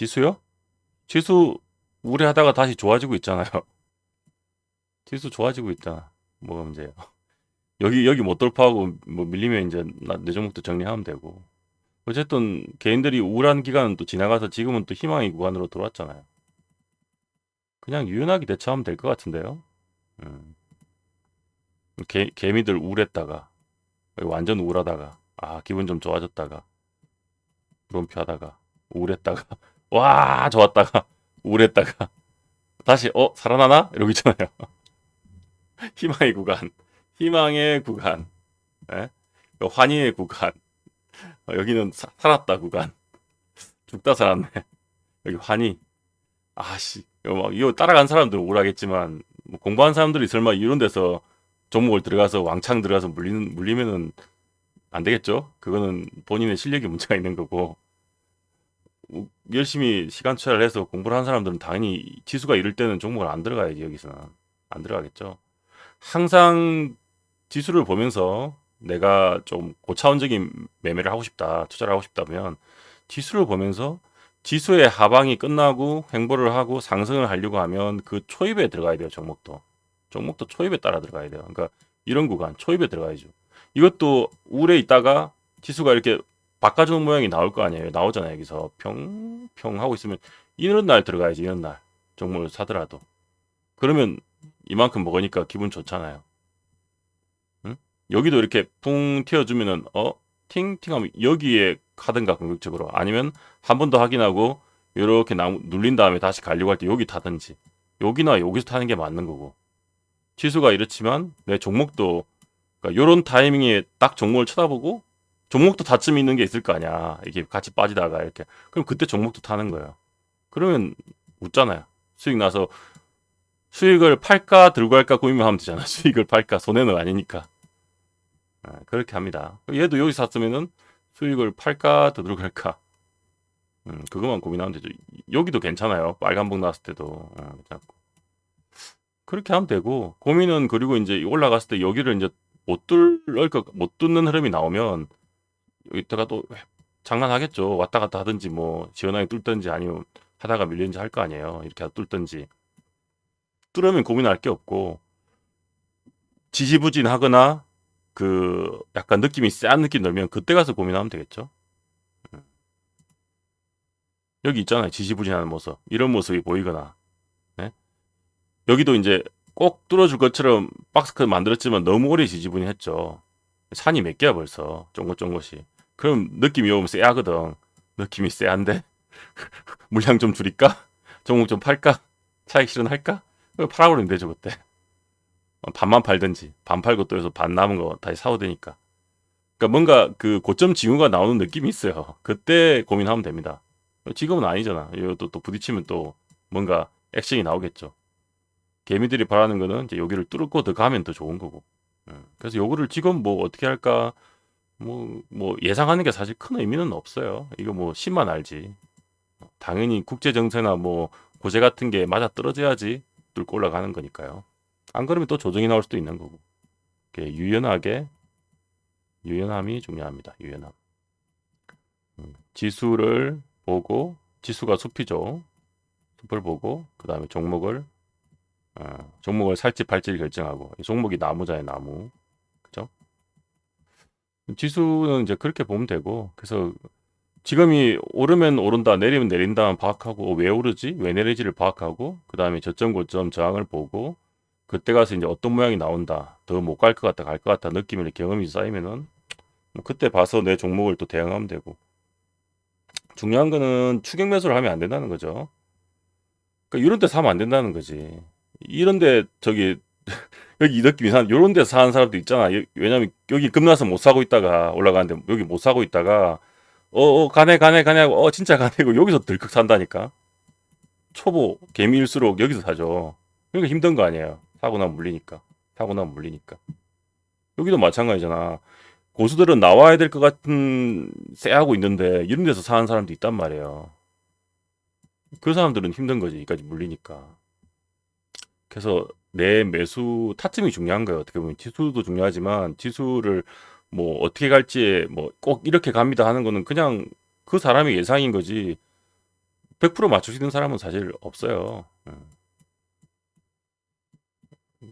지수요? 지수 우려하다가 다시 좋아지고 있잖아요. 지수 좋아지고 있잖아. 뭐가 문제예요? 여기 여기 못 돌파하고 뭐 밀리면 이제 나- 내 종목도 정리하면 되고. 어쨌든 개인들이 우울한 기간은 또 지나가서 지금은 또 희망의 구간으로 들어왔잖아요. 그냥 유연하게 대처하면 될 것 같은데요. 음. 개, 개미들 우울했다가 완전 우울하다가 아 기분 좀 좋아졌다가 물음표 하다가 우울했다가 와 좋았다가 우울했다가 다시 어 살아나나 이러고 있잖아요. 희망의 구간, 희망의 구간, 예? 환희의 구간. 어, 여기는 사- 살았다 구간, 죽다 살았네. 여기 환희. 아씨, 이거 막 이거 따라간 사람들은 우울하겠지만 뭐 공부한 사람들이 설마 이런 데서 종목을 들어가서 왕창 들어가서 물리는 물리면은 안 되겠죠? 그거는 본인의 실력이 문제가 있는 거고 우- 열심히 시간 투자를 해서 공부를 한 사람들은 당연히 지수가 이럴 때는 종목을 안 들어가야지 여기서는 안 들어가겠죠. 항상 지수를 보면서 내가 좀 고차원적인 매매를 하고 싶다, 투자를 하고 싶다면 지수를 보면서 지수의 하방이 끝나고 횡보를 하고 상승을 하려고 하면 그 초입에 들어가야 돼요, 종목도. 종목도 초입에 따라 들어가야 돼요. 그러니까 이런 구간 초입에 들어가야죠. 이것도 우울에 있다가 지수가 이렇게 바꿔주는 모양이 나올 거 아니에요. 나오잖아요. 여기서 평 평 하고 있으면 이런 날 들어가야지. 이런 날 종목을 사더라도 그러면 이만큼 먹으니까 기분 좋잖아요. 응? 여기도 이렇게 풍 튀어주면은 어 팅팅하면 여기에 가든가 공격적으로 아니면 한 번 더 확인하고 이렇게 눌린 다음에 다시 가려고 할 때 여기 타든지 여기나 여기서 타는 게 맞는 거고 지수가 이렇지만 내 종목도 그러니까 요런 타이밍에 딱 종목을 쳐다보고 종목도 다쯤 있는 게 있을 거 아니야. 이게 같이 빠지다가 이렇게. 그럼 그때 종목도 타는 거예요. 그러면 웃잖아요. 수익 나서 수익을 팔까 들고 갈까 고민하면 되잖아. 수익을 팔까 손해는 아니니까. 아, 그렇게 합니다. 얘도 여기 샀으면은 수익을 팔까 더 들고 갈까. 음, 그것만 고민하면 되죠. 여기도 괜찮아요. 빨간봉 나왔을 때도 어, 괜찮고. 그렇게 하면 되고 고민은 그리고 이제 올라갔을 때 여기를 이제 못 뚫을 거못 뚫는 흐름이 나오면 여기다가 또 장난하겠죠. 왔다 갔다 하든지 뭐 시원하게 뚫든지 아니면 하다가 밀리는지 할 거 아니에요. 이렇게 뚫든지 뚫으면 고민할 게 없고 지지부진하거나 그 약간 느낌이 쎄한 느낌 들면 그때 가서 고민하면 되겠죠. 음. 여기 있잖아요. 지지부진하는 모습. 이런 모습이 보이거나 네? 여기도 이제 꼭 뚫어줄 것처럼 박스컷 만들었지만 너무 오래 지지부진했죠. 산이 몇 개야 벌써 쫑긋쫑긋이. 그럼 느낌이 오면 쎄하거든. 느낌이 쎄한데 물량 좀 줄일까? 종목 좀 팔까? 차익 실현할까? 그거 팔아버리면 되죠 그때. 어, 반만 팔든지 반 팔고 또 해서 반 남은 거 다시 사도 되니까. 그러니까 뭔가 그 고점 징후가 나오는 느낌이 있어요. 그때 고민하면 됩니다. 지금은 아니잖아. 이것도 또 부딪히면 또 뭔가 액션이 나오겠죠. 개미들이 바라는 거는 이제 여기를 뚫고 더 가면 더 좋은 거고. 음, 그래서 요거를 지금 뭐 어떻게 할까 뭐, 뭐 예상하는 게 사실 큰 의미는 없어요. 이거 뭐 신만 알지. 당연히 국제 정세나 뭐 고제 같은 게 맞아 떨어져야지 뚫고 올라가는 거니까요. 안 그러면 또 조정이 나올 수도 있는 거고. 유연하게 유연함이 중요합니다. 유연함. 음, 지수를 보고 지수가 숲이죠. 숲을 보고 그 다음에 종목을 어, 종목을 살지 팔지를 결정하고 이 종목이 나무잖아요. 나무. 그죠? 지수는 이제 그렇게 보면 되고 그래서 지금이 오르면 오른다 내리면 내린다 파악하고 왜 오르지 왜 내리지를 파악하고 그 다음에 저점 고점 저항을 보고 그때 가서 이제 어떤 모양이 나온다 더 못 갈 것 같다 갈 것 같다 느낌이나 경험이 쌓이면은 뭐 그때 봐서 내 종목을 또 대응하면 되고 중요한 거는 추격 매수를 하면 안 된다는 거죠 그러니까 이런 데 사면 안 된다는 거지 이런데 저기 여기 이 느낌 이상 요런 데서 사는 사람도 있잖아. 여- 왜냐면 여기 급나서 못 사고 있다가 올라가는데 여기 못 사고 있다가 어, 어 가네 가네 가네 하고 어 진짜 가네고 여기서 들컥 산다니까. 초보 개미일수록 여기서 사죠. 그러니까 힘든 거 아니에요. 사고 나면 물리니까. 사고 나면 물리니까. 여기도 마찬가지잖아. 고수들은 나와야 될 것 같은 쎄하고 있는데 이런 데서 사는 사람도 있단 말이에요. 그 사람들은 힘든 거지. 여기까지 물리니까. 그래서 내 매수 타점이 중요한 거예요. 어떻게 보면 지수도 중요하지만 지수를 뭐 어떻게 갈지 뭐꼭 이렇게 갑니다 하는 거는 그냥 그 사람의 예상인 거지. 100% 맞출 수 있는 사람은 사실 없어요. 음.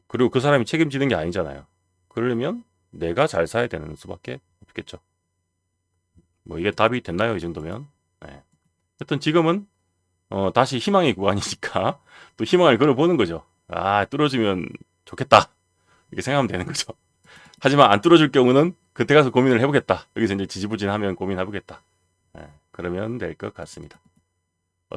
그리고 그 사람이 책임지는 게 아니잖아요. 그러려면 내가 잘 사야 되는 수밖에 없겠죠. 뭐 이게 답이 됐나요? 이 정도면. 네. 하여튼 지금은 어, 다시 희망의 구간이니까 또 희망을 걸어보는 거죠. 아, 뚫어주면 좋겠다. 이렇게 생각하면 되는 거죠. 하지만 안 뚫어줄 경우는 그때 가서 고민을 해보겠다. 여기서 이제 지지부진하면 고민해보겠다. 예, 그러면 될 것 같습니다.